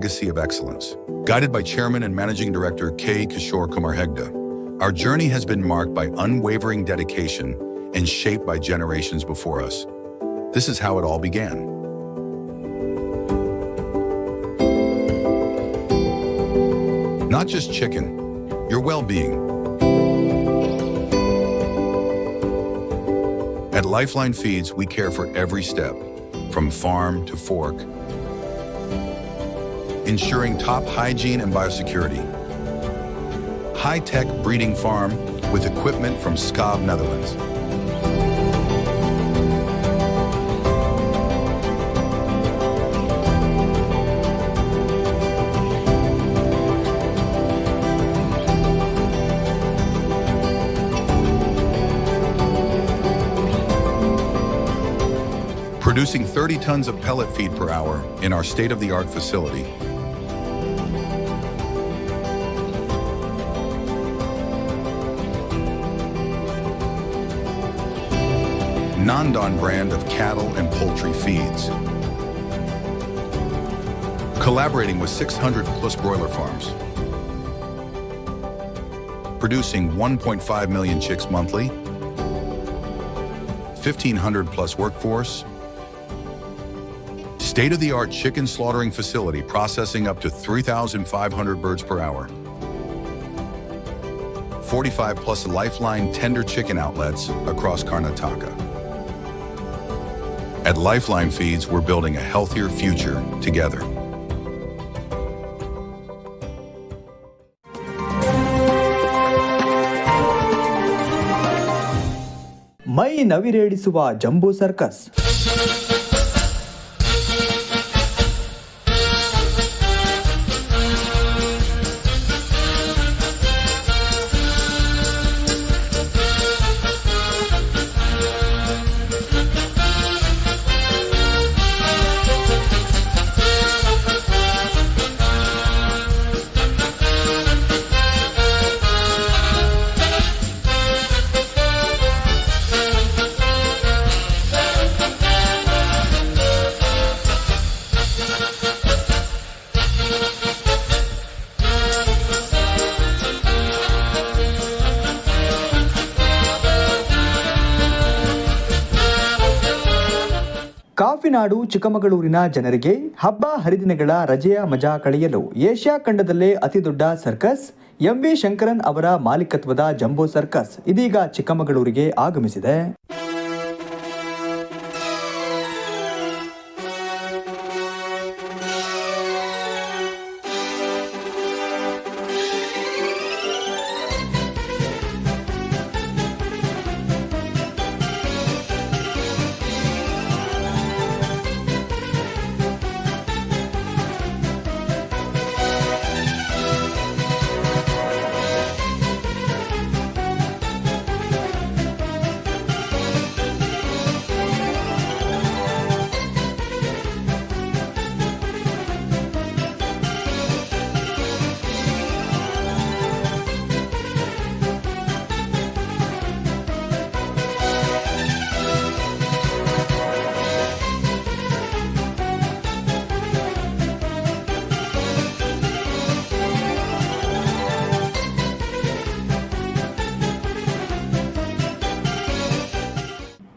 legacy of excellence. Guided by Chairman and Managing Director K. Kishore Kumar Hegde, our journey has been marked by unwavering dedication and shaped by generations before us. This is how it all began. Not just chicken, your well-being. At Lifeline Feeds, we care for every step, from farm to fork, ensuring top hygiene and biosecurity. High-tech breeding farm with equipment from Skav, Netherlands. Producing 30 tons of pellet feed per hour in our state-of-the-art facility. Nandon brand of cattle and poultry feeds. Collaborating with 600 plus broiler farms. Producing 1.5 million chicks monthly. 1,500 plus workforce. State-of-the-art chicken slaughtering facility processing up to 3,500 birds per hour. 45 plus Lifeline tender chicken outlets across Karnataka. At Lifeline Feeds, we're building a healthier future together. My ನವಿರೇಳಿಸುವ Jamboo Circus ಕಾಫಿನಾಡು ಚಿಕ್ಕಮಗಳೂರಿನ ಜನರಿಗೆ ಹಬ್ಬ ಹರಿದಿನಗಳ ರಜೆಯ ಮಜಾ ಕಳೆಯಲು Asia ಖಂಡದಲ್ಲೇ ಅತಿದೊಡ್ಡ circus. MV Shankaran ಅವರ ಮಾಲೀಕತ್ವದ ಜಂಬೋ ಸರ್ಕಸ್ ಇದೀಗ ಚಿಕ್ಕಮಗಳೂರಿಗೆ ಆಗಮಿಸಿದೆ.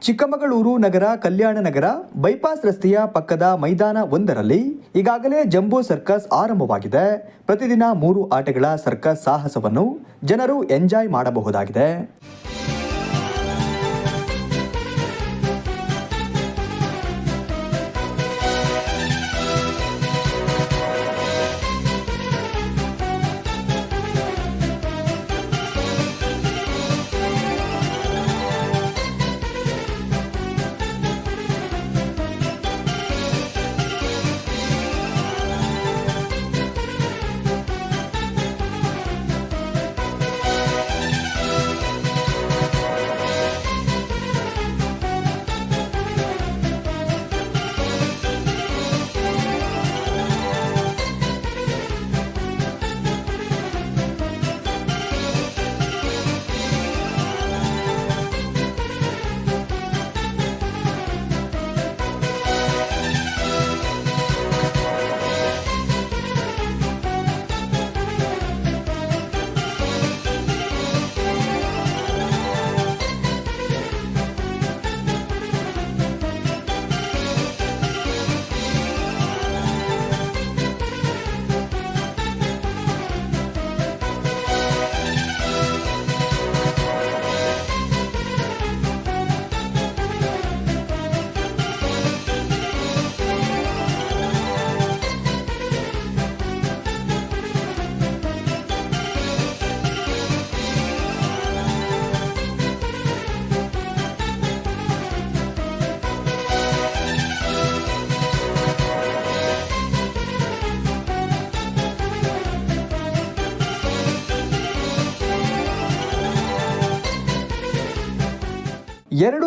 ಚಿಕ್ಕಮಗಳೂರು ನಗರ, ಕಲ್ಯಾಣ ನಗರ, ಬೈಪಾಸ್ ರಸ್ತೆಯ ಪಕ್ಕದ ಮೈದಾನ ಒಂದರಲ್ಲಿ ಈಗಾಗಲೇ ಜಂಬೋ ಸರ್ಕಸ್ ಆರಂಭವಾಗಿದೆ. ಪ್ರತಿದಿನ ಮೂರು ಆಟಗಳ ಸರ್ಕಸ್ ಸಾಹಸವನ್ನು ಜನರು ಎಂಜಾಯ್ ಮಾಡಬಹುದಾಗಿದೆ.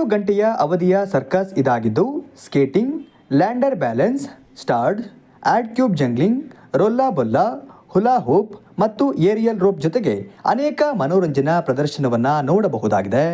ಗಂಟೆಯ ಅವಧಿಯ ಸರ್ಕಸ್ ಇದಾಗಿದ್ದು, ಸ್ಕೇಟಿಂಗ್, ಲ್ಯಾಂಡರ್ ಬ್ಯಾಲೆನ್ಸ್, ಸ್ಟಾರ್ಡ್, ಆಡ್ cube juggling, rola bola, hula hoop ಮತ್ತು ಏರಿಯಲ್ ರೋಪ್ ಜೊತೆಗೆ ಅನೇಕ ಮನೋರಂಜನಾ ಪ್ರದರ್ಶನವನ್ನು ನೋಡಬಹುದಾಗಿದೆ.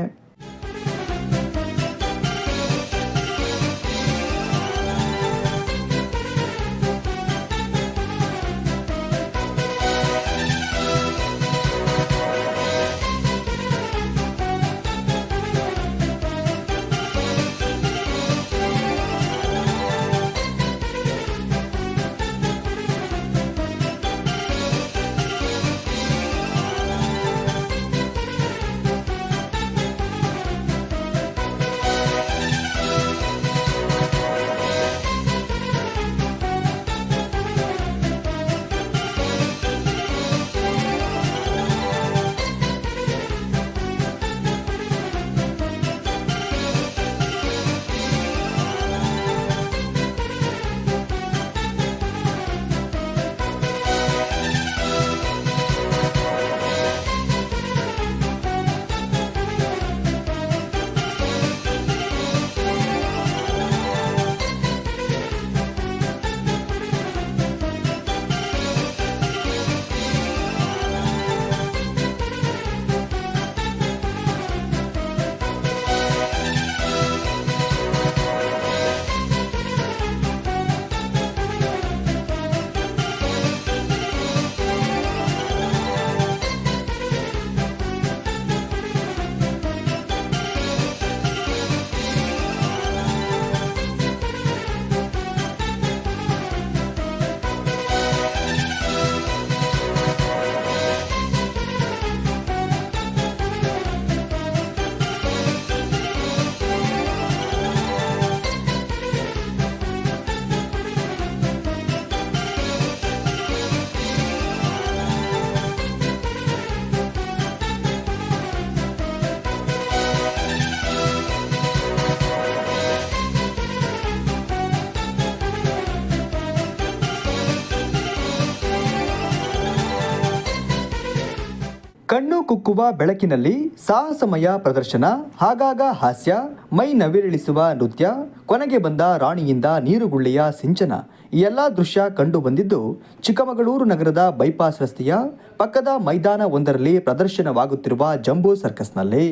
ಕುಕ್ಕುವ ಬೆಳಕಿನಲ್ಲಿ ಸಾಹಸಮಯ ಪ್ರದರ್ಶನ ಆಗಾಗ ಹಾಸ್ಯ, ಮೈ ನವಿರಿಳಿಸುವ ನೃತ್ಯ, ಕೊನೆಗೆ ಬಂದ ರಾಣಿಯಿಂದ ನೀರುಗುಳ್ಳೆಯ ಸಿಂಚನ. ಈ ಎಲ್ಲ ದೃಶ್ಯ ಕಂಡು ಬಂದಿದ್ದು ಚಿಕ್ಕಮಗಳೂರು ನಗರದ ಬೈಪಾಸ್ ರಸ್ತೆಯ ಪಕ್ಕದ ಮೈದಾನ ಒಂದರಲ್ಲಿ ಪ್ರದರ್ಶನವಾಗುತ್ತಿರುವ ಜಂಬೂ ಸರ್ಕಸ್ನಲ್ಲಿ.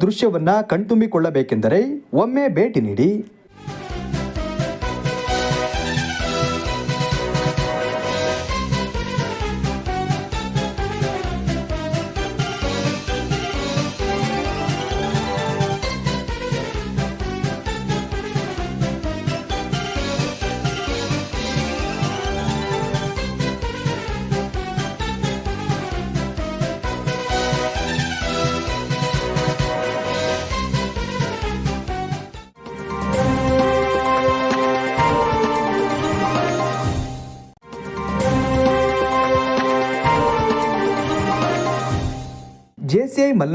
ದೃಶ್ಯವನ್ನ ಕಣ್ತುಂಬಿಕೊಳ್ಳಬೇಕೆಂದರೆ ಒಮ್ಮೆ ಭೇಟಿ ನೀಡಿ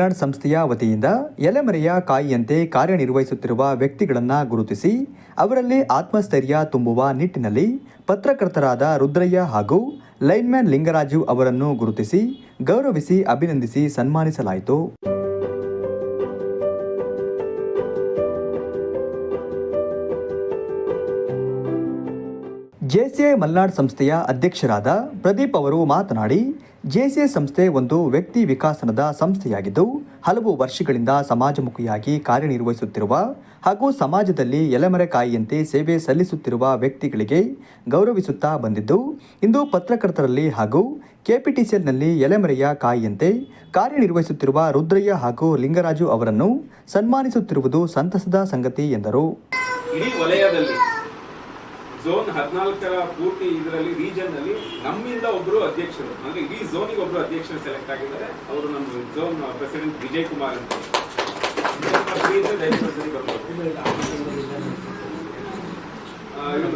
ಮಲ್ನಾಡ್ ಸಂಸ್ಥೆಯ ವತಿಯಿಂದ ಎಲೆಮರೆಯ ಕಾಯಿಯಂತೆ ಕಾರ್ಯನಿರ್ವಹಿಸುತ್ತಿರುವ ವ್ಯಕ್ತಿಗಳನ್ನು ಗುರುತಿಸಿ ಅವರಲ್ಲಿ ಆತ್ಮಸ್ಥೈರ್ಯ ತುಂಬುವ ನಿಟ್ಟಿನಲ್ಲಿ ಪತ್ರಕರ್ತರಾದ ರುದ್ರಯ್ಯ ಹಾಗೂ ಲೈನ್ಮ್ಯಾನ್ ಲಿಂಗರಾಜು ಅವರನ್ನು ಗುರುತಿಸಿ ಗೌರವಿಸಿ ಅಭಿನಂದಿಸಿ ಸನ್ಮಾನಿಸಲಾಯಿತು. ಜೆಸಿಐ ಮಲ್ನಾಡ್ ಸಂಸ್ಥೆಯ ಅಧ್ಯಕ್ಷರಾದ ಪ್ರದೀಪ್ ಅವರು ಮಾತನಾಡಿ ಜೆಸಿಐ ಸಂಸ್ಥೆ ಒಂದು ವ್ಯಕ್ತಿ ವಿಕಾಸನದ ಸಂಸ್ಥೆಯಾಗಿದ್ದು, ಹಲವು ವರ್ಷಗಳಿಂದ ಸಮಾಜಮುಖಿಯಾಗಿ ಕಾರ್ಯನಿರ್ವಹಿಸುತ್ತಿರುವ ಹಾಗೂ ಸಮಾಜದಲ್ಲಿ ಎಲೆಮರೆಕಾಯಿಯಂತೆ ಸೇವೆ ಸಲ್ಲಿಸುತ್ತಿರುವ ವ್ಯಕ್ತಿಗಳಿಗೆ ಗೌರವಿಸುತ್ತಾ ಬಂದಿದ್ದು, ಇಂದು ಪತ್ರಕರ್ತರಲ್ಲಿ ಹಾಗೂ ಕೆಪಿಟಿಸಿಎಲ್ನಲ್ಲಿ ಎಲೆಮರೆಯ ಕಾಯಿಯಂತೆ ಕಾರ್ಯನಿರ್ವಹಿಸುತ್ತಿರುವ ರುದ್ರಯ್ಯ ಹಾಗೂ ಲಿಂಗರಾಜು ಅವರನ್ನು ಸನ್ಮಾನಿಸುತ್ತಿರುವುದು ಸಂತಸದ ಸಂಗತಿ ಎಂದರು. ಝೋನ್ ಹದಿನಾಲ್ಕರ ಪೂರ್ತಿ ಇದರಲ್ಲಿ ರೀಜನ್ ಅಲ್ಲಿ ನಮ್ಮಿಂದ ಒಬ್ರು ಅಧ್ಯಕ್ಷರು. ಅಂದ್ರೆ ಇಡೀ ಝೋನಿಗೆ ಒಬ್ರು ಅಧ್ಯಕ್ಷರು ಸೆಲೆಕ್ಟ್ ಆಗಿದ್ದಾರೆ. ಅವರು ನಮ್ಮ ಝೋನ್ ಪ್ರೆಸಿಡೆಂಟ್ ವಿಜಯ್ ಕುಮಾರ್ ಅಂತ.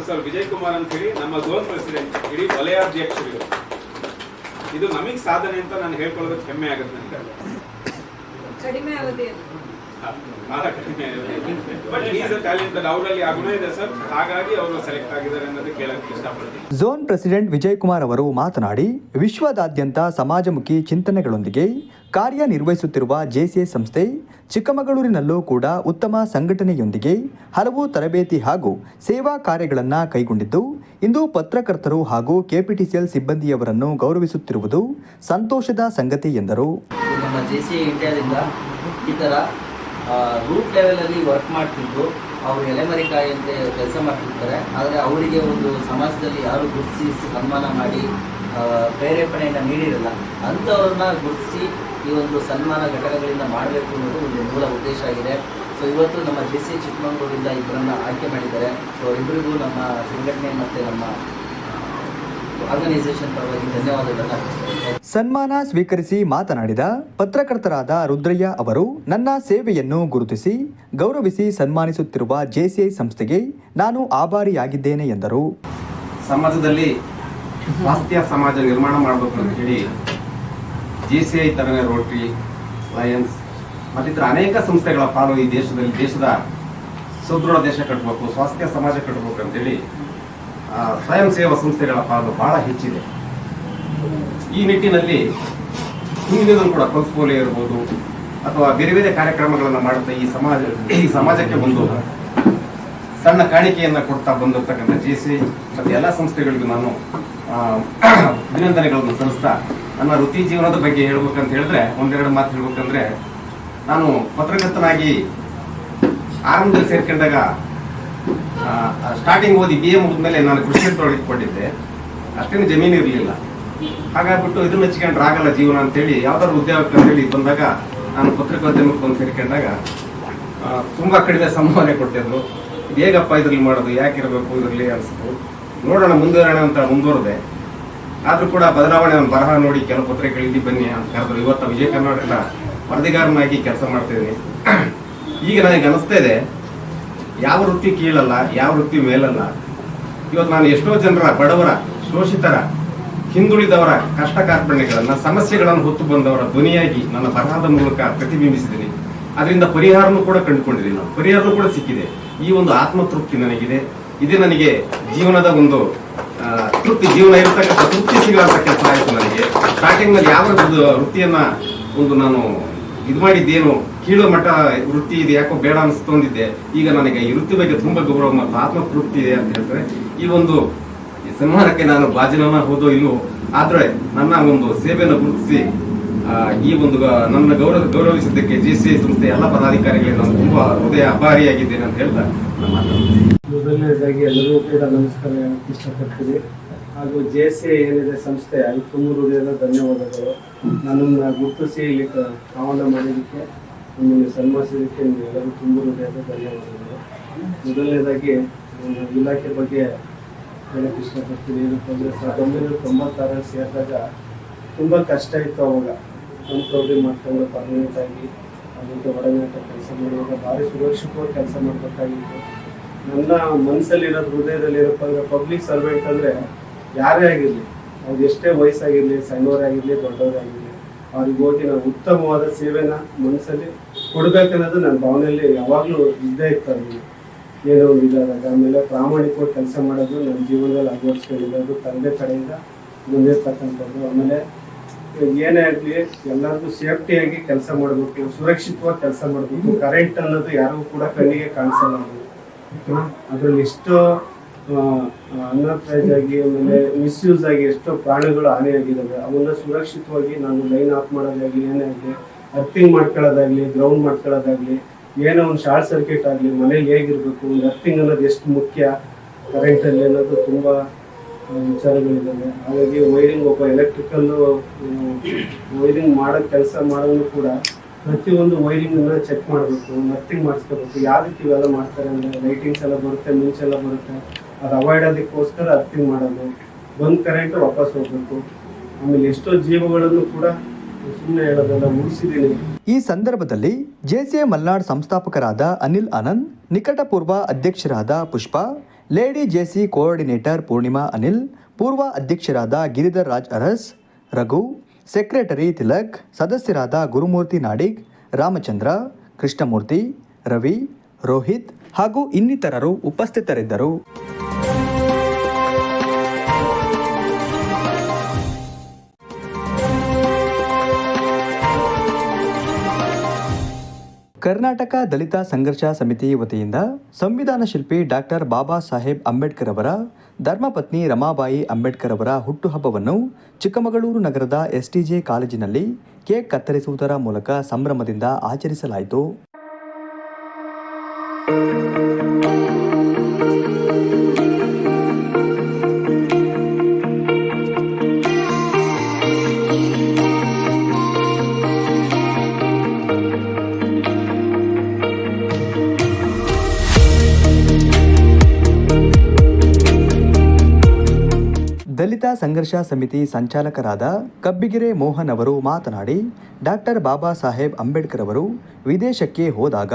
ಸರಿ ವಿಜಯ್ ಕುಮಾರ್ ಅಂತ ಹೇಳಿ ನಮ್ಮ ಝೋನ್ ಪ್ರೆಸಿಡೆಂಟ್ ಇಡೀ ವಲಯಾಧ್ಯಕ್ಷರು ಇದು ನಮಗೆ ಸಾಧನೆ ಅಂತ ನಾನು ಹೇಳ್ಕೊಳ್ಳೋದಕ್ಕೆ ಹೆಮ್ಮೆ ಆಗುತ್ತೆ ನನಗೆ. ಕಡಿಮೆ ಅವಧಿಯಲ್ಲಿ ಬಹಳ ಕಡಿಮೆ ಬಟ್ ಈಸ್ ಇದೆ ಸರ್ ಹಾಗಾಗಿ ಅವರು ಸೆಲೆಕ್ಟ್ ಆಗಿದ್ದಾರೆ ಅನ್ನೋದು ಕೇಳಕ್ಕೆ ಇಷ್ಟಪಡ್ತೀನಿ ಝೋನ್ ಪ್ರೆಸಿಡೆಂಟ್ ವಿಜಯ್ ಕುಮಾರ್ ಅವರು ಮಾತನಾಡಿ, ವಿಶ್ವದಾದ್ಯಂತ ಸಮಾಜಮುಖಿ ಚಿಂತನೆಗಳೊಂದಿಗೆ ಕಾರ್ಯನಿರ್ವಹಿಸುತ್ತಿರುವ ಜೆಸಿಎ ಸಂಸ್ಥೆ ಚಿಕ್ಕಮಗಳೂರಿನಲ್ಲೂ ಕೂಡ ಉತ್ತಮ ಸಂಘಟನೆಯೊಂದಿಗೆ ಹಲವು ತರಬೇತಿ ಹಾಗೂ ಸೇವಾ ಕಾರ್ಯಗಳನ್ನು ಕೈಗೊಂಡಿದ್ದು, ಇಂದು ಪತ್ರಕರ್ತರು ಹಾಗೂ ಕೆಪಿಟಿಸಿಎಲ್ ಸಿಬ್ಬಂದಿಯವರನ್ನು ಗೌರವಿಸುತ್ತಿರುವುದು ಸಂತೋಷದ ಸಂಗತಿ ಎಂದರು. ನಮ್ಮ ಇಂಡಿಯಾದಿಂದ ರೂಟ್ ಲೆವೆಲಲ್ಲಿ ವರ್ಕ್ ಮಾಡ್ತಿದ್ದು ಅವರು ಎಲೆಮರಿಕಾಯಿ ಅಂತ ಕೆಲಸ ಮಾಡ್ತಿರ್ತಾರೆ. ಆದರೆ ಅವರಿಗೆ ಒಂದು ಸಮಾಜದಲ್ಲಿ ಯಾರು ಗುರುತಿಸಿ ಸನ್ಮಾನ ಮಾಡಿ ಪ್ರೇರೇಪಣೆಯನ್ನು ನೀಡಿರಲ್ಲ, ಅಂಥವ್ರನ್ನ ಗುರುತಿಸಿ ಈ ಒಂದು ಸನ್ಮಾನ ಘಟಕಗಳಿಂದ ಮಾಡಬೇಕು ಅನ್ನೋದು ಒಂದು ಮೂಲ ಉದ್ದೇಶ ಆಗಿದೆ. ಸೊ ಇವತ್ತು ನಮ್ಮ ಜಿ ಸಿ ಚಿಕ್ಕಮಗಳೂರಿಂದ ಇಬ್ಬರನ್ನ ಆಯ್ಕೆ ಮಾಡಿದ್ದಾರೆ. ಸೊ ಇಬ್ಬರಿಗೂ ನಮ್ಮ ಸಂಘಟನೆ ಮತ್ತು ನಮ್ಮ ಆರ್ಗನೈಸೇಷನ್ ಪರವಾಗಿ ಧನ್ಯವಾದಗಳನ್ನು ಸನ್ಮಾನ ಸ್ವೀಕರಿಸಿ ಮಾತನಾಡಿದ ಪತ್ರಕರ್ತರಾದ ರುದ್ರಯ್ಯ ಅವರು ನನ್ನ ಸೇವೆಯನ್ನು ಗುರುತಿಸಿ ಗೌರವಿಸಿ ಸನ್ಮಾನಿಸುತ್ತಿರುವ ಜೆಸಿಐ ಸಂಸ್ಥೆಗೆ ನಾನು ಆಭಾರಿಯಾಗಿದ್ದೇನೆ ಎಂದರು. ಸಮಾಜದಲ್ಲಿ ಸ್ವಾಸ್ಥ್ಯ ಸಮಾಜ ನಿರ್ಮಾಣ ಮಾಡಬೇಕು ಅಂತ ಹೇಳಿ ಜೆಸಿಐ ಸಿ ಐ ತರನೇ ರೋಟ್ರಿ ಲಯನ್ಸ್ ಮತ್ತಿತರ ಅನೇಕ ಸಂಸ್ಥೆಗಳ ಪಾಲು ಈ ದೇಶದಲ್ಲಿ ದೇಶದ ಸುದೃಢ ದೇಶ ಕಟ್ಟಬೇಕು ಸ್ವಾಸ್ಥ್ಯ ಸಮಾಜ ಕಟ್ಟಬೇಕು ಅಂತೇಳಿ ಸ್ವಯಂ ಸೇವಾ ಸಂಸ್ಥೆಗಳ ಪಾಲು ಬಹಳ ಹೆಚ್ಚಿದೆ. ಈ ನಿಟ್ಟಿನಲ್ಲಿ ಹಿಂದಿನ ಕೂಡ ಪಲ್ಸ್ ಪೋಲಿಯೋ ಇರ್ಬೋದು, ಅಥವಾ ಬೇರೆ ಬೇರೆ ಕಾರ್ಯಕ್ರಮಗಳನ್ನು ಮಾಡುತ್ತಾ ಈ ಸಮಾಜ, ಈ ಸಮಾಜಕ್ಕೆ ಒಂದು ಸಣ್ಣ ಕಾಣಿಕೆಯನ್ನ ಕೊಡ್ತಾ ಬಂದಿರತಕ್ಕಂಥ ಜೆ ಸಿ ಮತ್ತು ಎಲ್ಲ ಸಂಸ್ಥೆಗಳಿಗೂ ನಾನು ಅಭಿನಂದನೆಗಳನ್ನು ಸಲ್ಲಿಸ್ತಾ, ನನ್ನ ವೃತ್ತಿ ಜೀವನದ ಬಗ್ಗೆ ಹೇಳ್ಬೇಕಂತ ಹೇಳಿದ್ರೆ, ಒಂದೆರಡು ಮಾತು ಹೇಳ್ಬೇಕಂದ್ರೆ, ನಾನು ಪತ್ರಕರ್ತನಾಗಿ ಆರಂಭದಲ್ಲಿ ಸೇರ್ಕೊಂಡಾಗ ಸ್ಟಾರ್ಟಿಂಗ್ ಓದಿ ಬಿ ಎ ಮುಗಿದ್ಮೇಲೆ ನಾನು ಕೃಷಿ ಕ್ಷೇತ್ರದೊಳಗೆ ಇಟ್ಕೊಂಡಿದ್ದೆ. ಅಷ್ಟೇನು ಜಮೀನು ಇರಲಿಲ್ಲ. ಹಾಗಾಗ್ಬಿಟ್ಟು ಇದು ಮೆಚ್ಕೊಂಡ್ರೆ ಆಗಲ್ಲ ಜೀವನ ಅಂತೇಳಿ ಯಾವ್ದಾದ್ರು ಉದ್ಯೋಗಕ್ಕೆ ಅಂತೇಳಿ ಬಂದಾಗ ನಾನು ಪತ್ರಿಕೋದ್ಯಮಕ್ಕೆ ಬಂದು ಸೇರ್ಕೊಂಡಾಗ ತುಂಬಾ ಕಡಿಮೆ ಸಂಭಾವನೆ ಕೊಟ್ಟಿದ್ರು. ಹೇಗಪ್ಪ ಇದ್ರಲ್ಲಿ ಮಾಡೋದು, ಯಾಕಿರಬೇಕು ಇದರಲ್ಲಿ ಅನಿಸ್ತು. ನೋಡೋಣ ಮುಂದುವರೋಣ ಅಂತ ಮುಂದುವರೆದೆ. ಆದ್ರೂ ಕೂಡ ಬದಲಾವಣೆ ಒಂದು ಬರಹ ನೋಡಿ ಕೆಲವು ಪತ್ರಿಕೆಗಳಿದ್ದು ಬನ್ನಿ ಅಂತ ಕರೆದ್ರು. ಇವತ್ತು ವಿಜಯ ಕರ್ನಾಟಕ ವರದಿಗಾರನಾಗಿ ಕೆಲಸ ಮಾಡ್ತಿದ್ದೀನಿ. ಈಗ ನನಗೆ ಅನಿಸ್ತಾ ಇದೆ ಯಾವ ವೃತ್ತಿ ಕೀಳಲ್ಲ, ಯಾವ ವೃತ್ತಿ ಮೇಲಲ್ಲ. ಇವತ್ತು ನಾನು ಎಷ್ಟೋ ಜನರ ಬಡವರ, ಶೋಷಿತರ, ಹಿಂದುಳಿದವರ ಕಷ್ಟ ಕಾರ್ಪಣ್ಯಗಳನ್ನ, ಸಮಸ್ಯೆಗಳನ್ನು ಹೊತ್ತು ಬಂದವರ ಧ್ವನಿಯಾಗಿ ನನ್ನ ಬರಹದ ಮೂಲಕ ಪ್ರತಿಬಿಂಬಿಸಿದ್ದೀನಿ. ಅದರಿಂದ ಪರಿಹಾರನೂ ಕೂಡ ಕಂಡುಕೊಂಡಿದ್ದೀನಿ ನಾನು. ಪರಿಹಾರನೂ ಕೂಡ ಸಿಕ್ಕಿದೆ. ಈ ಒಂದು ಆತ್ಮತೃಪ್ತಿ ನನಗಿದೆ. ಇದೇ ನನಗೆ ಜೀವನದ ಒಂದು ತೃಪ್ತಿ, ಜೀವನ ಇರತಕ್ಕಂಥ ತೃಪ್ತಿ ಸಿಗುವಂತ ಕೆಲಸ ಆಯಿತು ನನಗೆ. ಸ್ಟಾರ್ಟಿಂಗ್ನಲ್ಲಿ ಯಾವ ವೃತ್ತಿಯನ್ನ ಒಂದು ನಾನು ಇದು ಮಾಡಿದ್ದೇನು? ಕೀಳು ಮಟ್ಟ ವೃತ್ತಿ ಇದೆ, ಯಾಕೋ ಬೇಡ ಅನಿಸ್ತೊಂದಿದ್ದೆ ಈಗ ನನಗೆ ಈ ವೃತ್ತಿ ಬಗ್ಗೆ ತುಂಬಾ ಗೌರವ ಮತ್ತು ಆತ್ಮತೃಪ್ತಿ ಇದೆ ಅಂತ ಹೇಳ್ತಾರೆ. ಈ ಒಂದು ಸನ್ಮಾನಕ್ಕೆ ನಾನು ಬಾಜಿನ ಹೋದೋ ಇಲ್ಲೋ, ಆದ್ರೆ ನನ್ನ ಒಂದು ಸೇವೆಯನ್ನು ಗುರುತಿಸಿ ಈ ಒಂದು ನನ್ನ ಗೌರವ ಗೌರವಿಸಿದ್ದಕ್ಕೆ ಜಿ ಸಿ ಸಂಸ್ಥೆ ಎಲ್ಲ ಪದಾಧಿಕಾರಿಗಳಿಗೆ ನಾನು ತುಂಬಾ ಹೃದಯ ಅಭಾರಿಯಾಗಿದ್ದೇನೆ ಅಂತ ಹೇಳ್ತಾ ಮೊದಲನೇದಾಗಿ ಎಲ್ಲರೂ ಕೂಡ ನಮಸ್ಕಾರ ಇಷ್ಟಪಡ್ತೀವಿ ಹಾಗೂ ಜೆ ಸಿ ಏನಿದೆ ಸಂಸ್ಥೆ ಅಲ್ಲಿ ತುಂಬ ಹೃದಯದ ಧನ್ಯವಾದಗಳು. ನನ್ನನ್ನು ಗುರುತಿಸಿ ಇಲ್ಲಿ ಕಾವನ ಮಾಡಿದ್ದಕ್ಕೆ, ನಿಮ್ಮನ್ನು ಸನ್ಮಾನಿಸೋದಕ್ಕೆ ನಿಮ್ಮೆಲ್ಲರೂ ತುಂಬ ಹೃದಯದ ಧನ್ಯವಾದಗಳು. ಮೊದಲನೇದಾಗಿ, ನನ್ನ ಇಲಾಖೆ ಬಗ್ಗೆ ಹೇಳಕ್ಕೆ ಇಷ್ಟಪಡ್ತೀನಿ. ಏನಪ್ಪ ಅಂದರೆ ಸಾವಿರದ ಒಂಬೈನೂರ ತೊಂಬತ್ತಾರಲ್ಲಿ ಸೇರಿದಾಗ ತುಂಬ ಕಷ್ಟ ಇತ್ತು ಅವಾಗ. ಕಂಪ್ರೌಡಿ ಮಾಡ್ಕೊಂಡು ಪರ್ಮನೆಂಟ್ ಆಗಿ ಅದಕ್ಕೆ ಒಡನಾಟ ಕೆಲಸ ಮಾಡುವಾಗ ಭಾರಿ ಸುರಕ್ಷಿತವಾಗಿ ಕೆಲಸ ಮಾಡಬೇಕಾಗಿತ್ತು. ನನ್ನ ಮನಸ್ಸಲ್ಲಿರೋದು ಹೃದಯದಲ್ಲಿರಪ್ಪ ಅಂದರೆ ಪಬ್ಲಿಕ್ ಸರ್ವೆಂಟ್ ಅಂದ್ರೆ ಯಾರೇ ಆಗಿರಲಿ, ಅವ್ರು ಎಷ್ಟೇ ವಯಸ್ಸಾಗಿರಲಿ ಸಣ್ಣವರೇ ಆಗಿರಲಿ ಅವ್ರಿಗೆ ಹೋಗಿ ನಾವು ಉತ್ತಮವಾದ ಸೇವೆನ ಮನಸ್ಸಲ್ಲಿ ಕೊಡ್ಬೇಕನ್ನೋದು ನನ್ನ ಭಾವನೆಯಲ್ಲಿ ಯಾವಾಗಲೂ ಇದ್ದೇ ಇರ್ತಾರೆ ಏನೋ ಒಂದು ಇದಾದಾಗ ಆಮೇಲೆ ಪ್ರಾಮಾಣಿಕವಾಗಿ ಕೆಲಸ ಮಾಡೋದು ನನ್ನ ಜೀವನದಲ್ಲಿ ಅಳವಡಿಸ್ಕೊಂಡಿರೋದು ತಂದೆ ಕಡೆಯಿಂದ ಮುಂದಿರ್ತಕ್ಕಂಥದ್ದು. ಆಮೇಲೆ ಏನೇ ಆಗಲಿ ಎಲ್ಲರಿಗೂ ಸೇಫ್ಟಿಯಾಗಿ ಕೆಲಸ ಮಾಡಬೇಕು, ಸುರಕ್ಷಿತವಾಗಿ ಕೆಲಸ ಮಾಡಬೇಕು. ಕರೆಂಟ್ ಅನ್ನೋದು ಯಾರಿಗೂ ಕೂಡ ಕಣ್ಣಿಗೆ ಕಾಣಿಸಲ್ಲ? ಅದ್ರಲ್ಲಿ ಎಷ್ಟೋ ಅನ್ಅಥರೈಸ್ ಆಗಿ ಆಮೇಲೆ ಮಿಸ್ಯೂಸ್ ಆಗಿ ಎಷ್ಟೋ ಪ್ರಾಣಿಗಳು ಹಾನಿಯಾಗಿದ್ದಾವೆ ಅವನ್ನ ಸುರಕ್ಷಿತವಾಗಿ ನಾನು ಲೈನ್ ಆಫ್ ಮಾಡೋದಾಗಲಿ, ಏನೇ ಆಗಲಿ ಅರ್ಥಿಂಗ್ ಮಾಡ್ಕೊಳ್ಳೋದಾಗಲಿ ಗ್ರೌಂಡ್ ಮಾಡ್ಕೊಳ್ಳೋದಾಗಲಿ, ಏನೋ ಒಂದು ಶಾರ್ಟ್ ಸರ್ಕ್ಯೂಟ್ ಆಗಲಿ ಮನೇಲಿ ಹೇಗಿರಬೇಕು, ಒಂದು ಅರ್ಥಿಂಗ್ ಅನ್ನೋದು ಎಷ್ಟು ಮುಖ್ಯ ಕರೆಂಟಲ್ಲಿ ಅನ್ನೋದು ತುಂಬ ವಿಚಾರಗಳಿದ್ದಾವೆ. ಹಾಗಾಗಿ ವೈರಿಂಗ್ ಒಬ್ಬ ಎಲೆಕ್ಟ್ರಿಕಲ್ ವೈರಿಂಗ್ ಮಾಡೋ ಕೆಲಸ ಮಾಡೋನು ಕೂಡ ಪ್ರತಿಯೊಂದು ವೈರಿಂಗ್ ಅನ್ನ ಚೆಕ್ ಮಾಡಬೇಕು ನಥಿಂಗ್ ಮಾಡಿಸ್ಕೋಬೇಕು. ರೀತಿ ಇವೆಲ್ಲ ಮಾಡ್ತಾರೆ ಅಂದ್ರೆ ಲೈಟಿಂಗ್ಸ್ ಎಲ್ಲ ಬರುತ್ತೆ ಮಿಂಚ್ ಎಲ್ಲ ಬರುತ್ತೆ. ಅದು ಅವಾಯ್ಡ್ ಅದಕ್ಕೋಸ್ಕರ ಅರ್ಥಿಂಗ್ ಮಾಡೋದು. ಬಂದ್ ಕರೆಂಟ್ ವಾಪಸ್ ಹೋಗ್ಬೇಕು. ಆಮೇಲೆ ಎಷ್ಟೋ ಜೀವಗಳನ್ನು ಕೂಡ ಸುಮ್ಮನೆ ಹೇಳೋದಲ್ಲ ಉಳಿಸಿದ್ದೀನಿ ಈ ಸಂದರ್ಭದಲ್ಲಿ ಜೆಸಿಎ ಮಲ್ನಾಡ್ ಸಂಸ್ಥಾಪಕರಾದ ಅನಿಲ್ ಆನಂದ್, ನಿಕಟಪೂರ್ವ ಅಧ್ಯಕ್ಷರಾದ Pushpa, lady JC coordinator Poornima Anil, ಪೂರ್ವ ಅಧ್ಯಕ್ಷರಾದ ಗಿರಿಧರ್ ರಾಜ್ ಅರಸ್, ರಘು, ಸೆಕ್ರೆಟರಿ ತಿಲಕ್, ಸದಸ್ಯರಾದ ಗುರುಮೂರ್ತಿ ನಾಡಿಗ್, ರಾಮಚಂದ್ರ, ಕೃಷ್ಣಮೂರ್ತಿ, ರವಿ ರೋಹಿತ್ ಹಾಗೂ ಇನ್ನಿತರರು ಉಪಸ್ಥಿತರಿದ್ದರು. ಕರ್ನಾಟಕ ದಲಿತ ಸಂಘರ್ಷ ಸಮಿತಿ ವತಿಯಿಂದ ಸಂವಿಧಾನ ಶಿಲ್ಪಿ ಡಾಕ್ಟರ್ ಬಾಬಾ ಸಾಹೇಬ್ ಅಂಬೇಡ್ಕರ್ ಅವರ, ಧರ್ಮಪತ್ನಿ ರಮಾಬಾಯಿ ಅಂಬೇಡ್ಕರ್ ಅವರ ಹುಟ್ಟುಹಬ್ಬವನ್ನು ಚಿಕ್ಕಮಗಳೂರು ನಗರದ ಎಸ್ಟಿಜೆ ಕಾಲೇಜಿನಲ್ಲಿ ಕೇಕ್ ಕತ್ತರಿಸುವುದರ ಮೂಲಕ ಸಂಭ್ರಮದಿಂದ ಆಚರಿಸಲಾಯಿತು. Thank you. ದಲಿತ ಸಂಘರ್ಷ ಸಮಿತಿ ಸಂಚಾಲಕರಾದ ಕಬ್ಬಿಗೆರೆ ಮೋಹನ್ ಅವರು ಮಾತನಾಡಿ, ಡಾಕ್ಟರ್ ಬಾಬಾ ಸಾಹೇಬ್ ಅಂಬೇಡ್ಕರ್ ಅವರು ವಿದೇಶಕ್ಕೆ ಹೋದಾಗ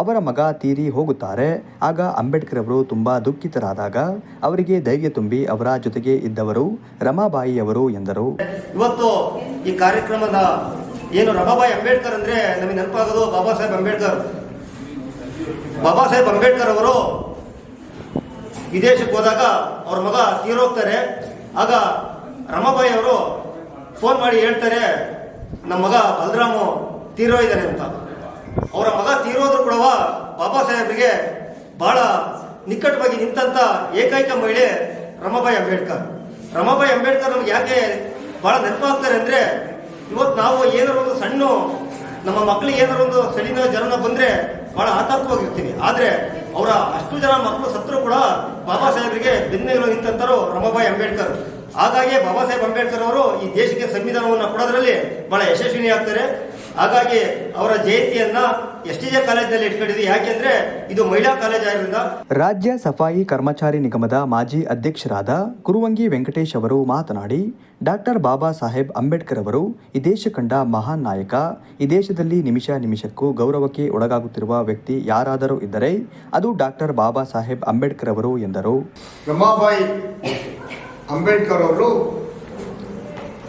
ಅವರ ಮಗ ತೀರಿ ಹೋಗುತ್ತಾರೆ. ಆಗ ಅಂಬೇಡ್ಕರ್ ಅವರು ತುಂಬ ದುಃಖಿತರಾದಾಗ ಅವರಿಗೆ ಧೈರ್ಯ ತುಂಬಿ ಅವರ ಜೊತೆಗೆ ಇದ್ದವರು ರಮಾಬಾಯಿ ಅವರು ಎಂದರು. ಇವತ್ತು ಈ ಕಾರ್ಯಕ್ರಮದ ಏನು ರಮಾಬಾಯಿ ಅಂಬೇಡ್ಕರ್ ಅಂದ್ರೆ ನಮಗೆ ನೆನಪಾಗೋದು ಬಾಬಾ ಸಾಹೇಬ್ ಅಂಬೇಡ್ಕರ್. ಬಾಬಾ ಸಾಹೇಬ್ ಅಂಬೇಡ್ಕರ್ ಅವರು ವಿದೇಶಕ್ಕೆ ಹೋದಾಗ ಅವ್ರ ಮಗ ತೀರೋಗ್ತಾರೆ. ಆಗ ರಮಾಬಾಯಿ ಅವರು ಫೋನ್ ಮಾಡಿ ಹೇಳ್ತಾರೆ ನಮ್ಮ ಮಗ ಬಲರಾಮು ತೀರೋ ಇದ್ದಾರೆ ಅಂತ. ಅವರ ಮಗ ತೀರೋದ್ರು ಕೂಡ ಬಾಬಾ ಸಾಹೇಬ್ರಿಗೆ ಬಹಳ ನಿಕಟವಾಗಿ ನಿಂತಂತ ಏಕೈಕ ಮಹಿಳೆ ರಮಾಬಾಯಿ ಅಂಬೇಡ್ಕರ್. ರಮಾಬಾಯಿ ಅಂಬೇಡ್ಕರ್ ನಮ್ಗೆ ಯಾಕೆ ಬಹಳ ನೆನಪಾಗ್ತಾರೆ ಅಂದ್ರೆ ಇವತ್ತು ನಾವು ಏನಾರ ಒಂದು ಸಣ್ಣ ನಮ್ಮ ಮಕ್ಕಳಿಗೆ ಏನಾದ್ರು ಒಂದು ಸಡಿನ ಜನನ ಬಂದ್ರೆ ಬಹಳ ಆತಂಕವಾಗಿರ್ತೀವಿ. ಆದ್ರೆ ಅವರ ಅಷ್ಟು ಜನ ಮಕ್ಕಳು ಸತ್ರು ಕೂಡ ಬಾಬಾ ಸಾಹೇಬರಿಗೆ ಬೆನ್ನೆಲುಬು ನಿಂತಂತರು ರಮಾಬಾಯಿ ಅಂಬೇಡ್ಕರ್. ಹಾಗಾಗಿ ಬಾಬಾ ಸಾಹೇಬ್ ಅಂಬೇಡ್ಕರ್ ಅವರು ಈ ದೇಶಕ್ಕೆ ಸಂವಿಧಾನವನ್ನು ಕೊಡೋದ್ರಲ್ಲಿ ಬಹಳ ಯಶಸ್ವಿನಿ ಆಗ್ತಾರೆ ಹಾಗಾಗಿ ಅವರ ಜಯಂತಿಯನ್ನ ಎಸ್ ಟಿ ಜೆ ಕಾಲೇಜಿನಲ್ಲಿ ಇಟ್ಕೊಂಡಿದ್ವಿ ಯಾಕೆಂದ್ರೆ ಇದು ಮಹಿಳಾ ಕಾಲೇಜ್ ಆಗಿರೋದ್ರಿಂದ ರಾಜ್ಯ ಸಫಾಯಿ ಕರ್ಮಚಾರಿ ನಿಗಮದ ಮಾಜಿ ಅಧ್ಯಕ್ಷರಾದ ಕುರುವಂಗಿ ವೆಂಕಟೇಶ್ ಅವರು ಮಾತನಾಡಿ ಡಾಕ್ಟರ್ ಬಾಬಾ ಸಾಹೇಬ್ ಅಂಬೇಡ್ಕರ್ ಅವರು ಈ ದೇಶ ಕಂಡ ಮಹಾನ್ ನಾಯಕ. ಈ ದೇಶದಲ್ಲಿ ನಿಮಿಷ ನಿಮಿಷಕ್ಕೂ ಗೌರವಕ್ಕೆ ಒಳಗಾಗುತ್ತಿರುವ ವ್ಯಕ್ತಿ ಯಾರಾದರೂ ಇದ್ದರೆ ಅದು ಡಾಕ್ಟರ್ ಬಾಬಾ ಸಾಹೇಬ್ ಅಂಬೇಡ್ಕರ್ ಅವರು ಎಂದರು. ರಮಾಬಾಯಿ ಅಂಬೇಡ್ಕರ್ ಅವರು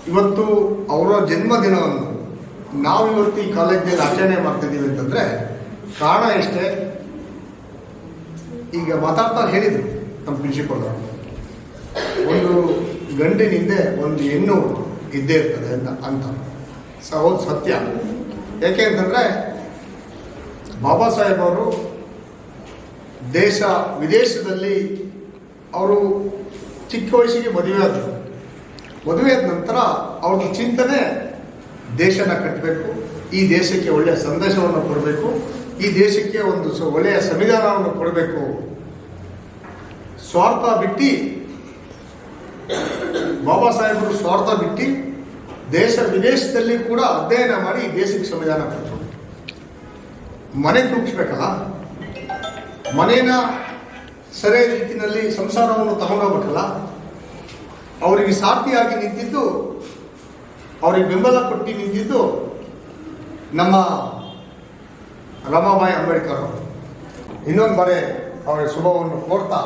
ಇವತ್ತು ಅವರ ಜನ್ಮದಿನವನ್ನು ನಾವು ಇವತ್ತು ಈ ಕಾಲೇಜಿನಲ್ಲಿ ಆಚರಣೆ ಮಾಡ್ತಿದ್ದೀವಿ ಅಂತಂದ್ರೆ ಕಾರಣ ಇಷ್ಟೇ ಈಗ ಮಾತಾಡ್ತಾ ಹೇಳಿದ್ರು ನಮ್ಮ ಪ್ರಿನ್ಸಿಪಲ್ ಒಂದು ಗಂಡಿನಿಂದೆ ಒಂದು ಹೆಣ್ಣು ಇದ್ದೇ ಇರ್ತದೆ ಅಂತ ಅಂತ. ಸೊ ಸತ್ಯ. ಯಾಕೆ ಅಂತಂದ್ರೆ ಬಾಬಾ ಸಾಹೇಬ್ ಅವರು ದೇಶ ವಿದೇಶದಲ್ಲಿ ಅವರು ಚಿಕ್ಕ ವಯಸ್ಸಿಗೆ ಮದುವೆ ಆದರು. ಮದುವೆ ಆದ ನಂತರ ಅವ್ರದ್ದು ಚಿಂತನೆ ದೇಶನ ಕಟ್ಟಬೇಕು ಈ ದೇಶಕ್ಕೆ ಒಳ್ಳೆಯ ಸಂದೇಶವನ್ನು ಕೊಡಬೇಕು, ಈ ದೇಶಕ್ಕೆ ಒಂದು ಒಳ್ಳೆಯ ಸಂವಿಧಾನವನ್ನು ಕೊಡಬೇಕು. ಸ್ವಾರ್ಥ ಬಿಟ್ಟು, ಬಾಬಾ ಸಾಹೇಬರು ಸ್ವಾರ್ಥ ಬಿಟ್ಟು, ದೇಶ ವಿದೇಶದಲ್ಲಿ ಕೂಡ ಅಧ್ಯಯನ ಮಾಡಿ ಈ ದೇಶಕ್ಕೆ ಸಂವಿಧಾನ ಕೊಟ್ಟರು ಮನೆ ತೂಗಿಸ್ಬೇಕಲ್ಲ? ಮನೇನ ಸರಿಯಾದ ರೀತಿಯಲ್ಲಿ ಸಂಸಾರವನ್ನು ತಗೊಂಡೋಗ್ಬೇಕಲ್ಲ? ಅವರಿಗೆ ಸಾರ್ಥಿಯಾಗಿ ನಿಂತಿದ್ದು ಅವರಿಗೆ ಬೆಂಬಲ ಕೊಟ್ಟು ನಿಂತಿದ್ದು ನಮ್ಮ ರಮಾಬಾಯಿ ಅಂಬೇಡ್ಕರ್ ಅವರು. ಇನ್ನೊಂದು ಬಾರಿ ಅವರಿಗೆ ಶುಭವನ್ನು ಕೋರ್ತಾ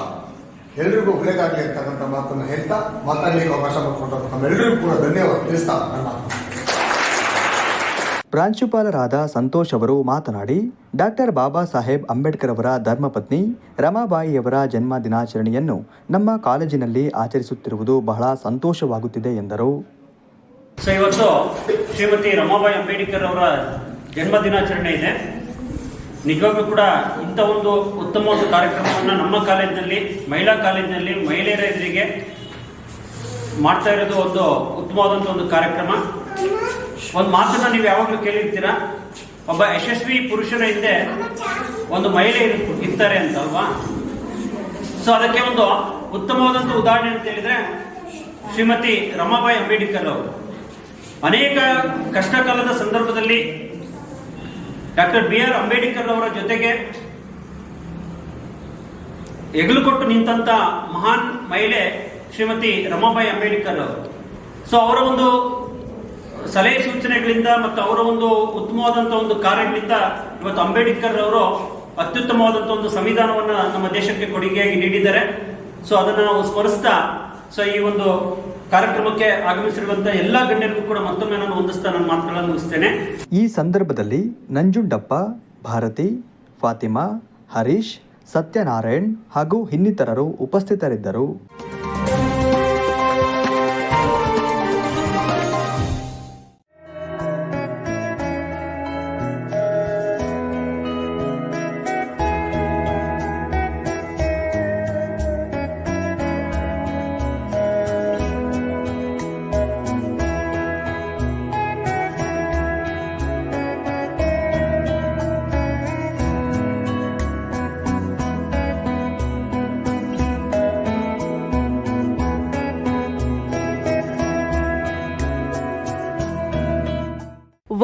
ಎಲ್ರಿಗೂ ಒಳ್ಳೆಯದಾಗಲಿ ಅಂತಕ್ಕಂಥ ಮಾತನ್ನು ಹೇಳ್ತಾ ಮಾತಾಡಲಿಕ್ಕೆ ಅವಕಾಶ ಮಾಡಿಕೊಂಡು ನಮ್ಮೆಲ್ಲರಿಗೂ ಕೂಡ ಧನ್ಯವಾದ. ತಿಳಿಸ್ತಾ ನನ್ನ ಪ್ರಾಂಶುಪಾಲರಾದ ಸಂತೋಷ್ ಅವರು ಮಾತನಾಡಿ, ಡಾಕ್ಟರ್ ಬಾಬಾ ಸಾಹೇಬ್ ಅಂಬೇಡ್ಕರ್ ಅವರ ಧರ್ಮಪತ್ನಿ ರಮಾಬಾಯಿಯವರ ಜನ್ಮ ದಿನಾಚರಣೆಯನ್ನು ನಮ್ಮ ಕಾಲೇಜಿನಲ್ಲಿ ಆಚರಿಸುತ್ತಿರುವುದು ಬಹಳ ಸಂತೋಷವಾಗುತ್ತಿದೆ ಎಂದರು. ಸೊ ಇವತ್ತು ಶ್ರೀಮತಿ ರಮಾಬಾಯಿ ಅಂಬೇಡ್ಕರ್ ಅವರ ಜನ್ಮ ದಿನಾಚರಣೆ ಇದೆ. ನಿಜವಾಗ್ಲೂ ಕೂಡ ಇಂಥ ಒಂದು ಉತ್ತಮವಾದ ಕಾರ್ಯಕ್ರಮವನ್ನು ನಮ್ಮ ಕಾಲೇಜಿನಲ್ಲಿ, ಮಹಿಳಾ ಕಾಲೇಜಿನಲ್ಲಿ ಮಹಿಳೆಯರ ಎದುರಿಗೆ ಮಾಡ್ತಾ ಇರೋದು ಒಂದು ಉತ್ತಮವಾದಂಥ ಒಂದು ಕಾರ್ಯಕ್ರಮ. ಒಂದು ಮಾತನ್ನ ನೀವು ಯಾವಾಗಲೂ ಕೇಳಿರ್ತೀರಾ? ಒಬ್ಬ ಯಶಸ್ವಿ ಪುರುಷನ ಹಿಂದೆ ಒಂದು ಮಹಿಳೆ ಇರ್ತಾರೆ ಅಂತಲ್ವಾ? ಸೊ ಅದಕ್ಕೆ ಒಂದು ಉತ್ತಮವಾದಂಥ ಉದಾಹರಣೆ ಅಂತ ಹೇಳಿದ್ರೆ ಶ್ರೀಮತಿ ರಮಾಬಾಯಿ ಅಂಬೇಡ್ಕರ್ ಅವರು. ಅನೇಕ ಕಷ್ಟಕಾಲದ ಸಂದರ್ಭದಲ್ಲಿ ಡಾಕ್ಟರ್ ಬಿ ಆರ್ ಅಂಬೇಡ್ಕರ್ ಅವರ ಜೊತೆಗೆ ಹೆಗಲು ಕೊಟ್ಟು ನಿಂತಂತ ಮಹಾನ್ ಮಹಿಳೆ ಶ್ರೀಮತಿ ರಮಾಬಾಯಿ ಅಂಬೇಡ್ಕರ್ ಅವರು. ಸೊ ಅವರ ಒಂದು ಸಲಹೆ ಸೂಚನೆಗಳಿಂದ ಮತ್ತು ಅವರ ಒಂದು ಉತ್ತಮವಾದಂಥ ಒಂದು ಕಾರ್ಯಗಳಿಂದ ಇವತ್ತು ಅಂಬೇಡ್ಕರ್ ಅವರು ಅತ್ಯುತ್ತಮವಾದಂಥ ಒಂದು ಸಂವಿಧಾನವನ್ನು ನಮ್ಮ ದೇಶಕ್ಕೆ ಕೊಡುಗೆಯಾಗಿ ನೀಡಿದ್ದಾರೆ. ಸೊ ಅದನ್ನು ನಾವು ಸ್ಮರಿಸ್ತಾ ಸೊ ಈ ಒಂದು ಕಾರ್ಯಕ್ರಮಕ್ಕೆ ಆಗಮಿಸಿರುವಂತಹ ಎಲ್ಲ ಗಣ್ಯರಿಗೂ ಕೂಡ ಮತ್ತೊಮ್ಮೆ ನಾನು ಹೊಂದಿಸ್ತಾ ನನ್ನ ಮಾತುಗಳನ್ನು ಮುಗಿಸ್ತೇನೆ. ಈ ಸಂದರ್ಭದಲ್ಲಿ ನಂಜುಂಡಪ್ಪ, ಭಾರತಿ, ಫಾತಿಮಾ, ಹರೀಶ್, ಸತ್ಯನಾರಾಯಣ್ ಹಾಗೂ ಇನ್ನಿತರರು ಉಪಸ್ಥಿತರಿದ್ದರು.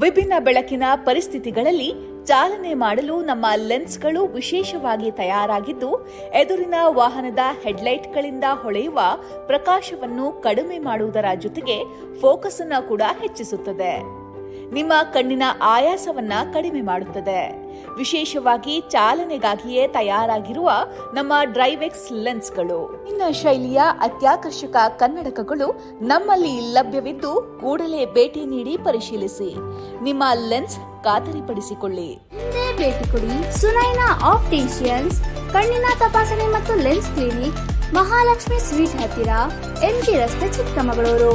ವಿಭಿನ್ನ ಬೆಳಕಿನ ಪರಿಸ್ಥಿತಿಗಳಲ್ಲಿ ಚಾಲನೆ ಮಾಡಲು ನಮ್ಮ ಲೆನ್ಸ್ಗಳು ವಿಶೇಷವಾಗಿ ತಯಾರಾಗಿದ್ದು, ಎದುರಿನ ವಾಹನದ ಹೆಡ್ಲೈಟ್ಗಳಿಂದ ಹೊಳೆಯುವ ಪ್ರಕಾಶವನ್ನು ಕಡಿಮೆ ಮಾಡುವುದರ ಜೊತೆಗೆ ಫೋಕಸ್ ಅನ್ನು ಕೂಡ ಹೆಚ್ಚಿಸುತ್ತದೆ. ನಿಮ್ಮ ಕಣ್ಣಿನ ಆಯಾಸವನ್ನ ಕಡಿಮೆ ಮಾಡುತ್ತದೆ. ವಿಶೇಷವಾಗಿ ಚಾಲನೆಗಾಗಿಯೇ ತಯಾರಾಗಿರುವ ನಮ್ಮ ಡ್ರೈವೆಕ್ಸ್ ಲೆನ್ಸ್ಗಳು ಇನ್ನ ಶೈಲಿಯ ಅತ್ಯಾಕರ್ಷಕ ಕನ್ನಡಕಗಳು ನಮ್ಮಲ್ಲಿ ಲಭ್ಯವಿದ್ದು ಕೂಡಲೇ ಭೇಟಿ ನೀಡಿ ಪರಿಶೀಲಿಸಿ. ನಿಮ್ಮ ಲೆನ್ಸ್ ಖಾತರಿಪಡಿಸಿಕೊಳ್ಳಿ. ಭೇಟಿ ಕೊಡಿ ಸುನೈನಾ ಆಪ್ಟಿಷಿಯನ್ಸ್, ಕಣ್ಣಿನ ತಪಾಸಣೆ ಮತ್ತು ಲೆನ್ಸ್ ಕ್ಲಿನಿಕ್ ಮಹಾಲಕ್ಷ್ಮಿ ಸ್ವೀಟ್ ಹತ್ತಿರ ಎಂಜಿ ರಸ್ತೆ ಚಿಕ್ಕಮಗಳೂರು.